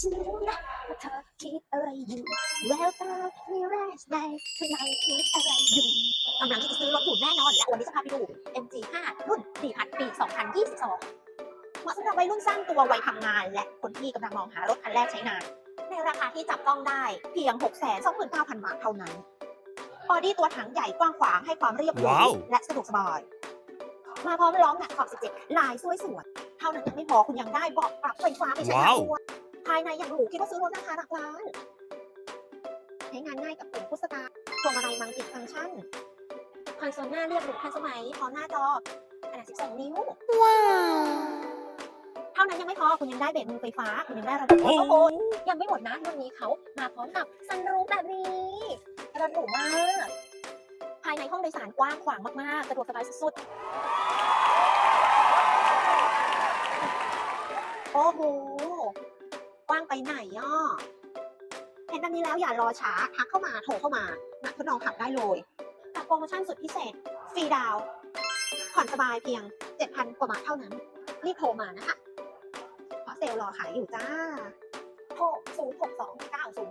ฉันรู้นะว่าเธอคิดอะไรอยู่แววตามีแรชได้ข้างในคิดอะไรอยู่กำลังที่จะซื้อรถหรูแน่นอน และวันนี้จะพาไปดู MG5 รุ่น 4,000 ปี 2022 เหมาะสำหรับวัยรุ่นสร้างตัววัยทำงาน และคนที่กำลังมองหารถคันแรกใช้งาน ในราคาที่จับต้องได้เพียง 629,000 บาทเท่านั้นบอดี้ตัวถังใหญ่กว้างขวางให้ความเรียบหรูว้าวและสะดวกสบายมาพร้อมล้อแม็กขอบ17ลายสวยสวยๆเท่านั้นยังไม่พอคุณยังได้เบาะปรับไฟฟ้าไปใช้งานด้วย ภายในอย่างหรูคิดว่าซื้อรถราคาหลักล้าน ใช้งานง่ายกับปุ่มพุชสตาร์ทพวงมาลัยมัลติฟังก์ชันคอนโซลหน้าเรียบหรูทันสมัยพร้อมหน้าจอขนาด 12 นิ้ว ว้าว เท่านั้นยังไม่พอ คุณยังได้เบรกมือไฟฟ้า คุณยังได้ระบบโอ้โอ้โหยังไม่หมดนะรุ่นนี้เขามาพร้อมกับซันรูฟแบบนี้ระหรูมาก ภายในห้องโดยสารกว้างขวางมาก ๆ สะดวกสบายสุดๆ โอ้โห กว้างไปไหนย่อเห็นแบบนี้แล้วอย่ารอช้าทักเข้ามาโทรเข้ามานัดทดลองขับได้เลยกับโปรโมชั่นสุดพิเศษฟรีดาวผ่อนสบายเพียง 7,000 กว่าบาทเท่านั้น รีบโทรมานะคะเพราะเซลล์รอขายอยู่จ้าโทร0 6 2 9 0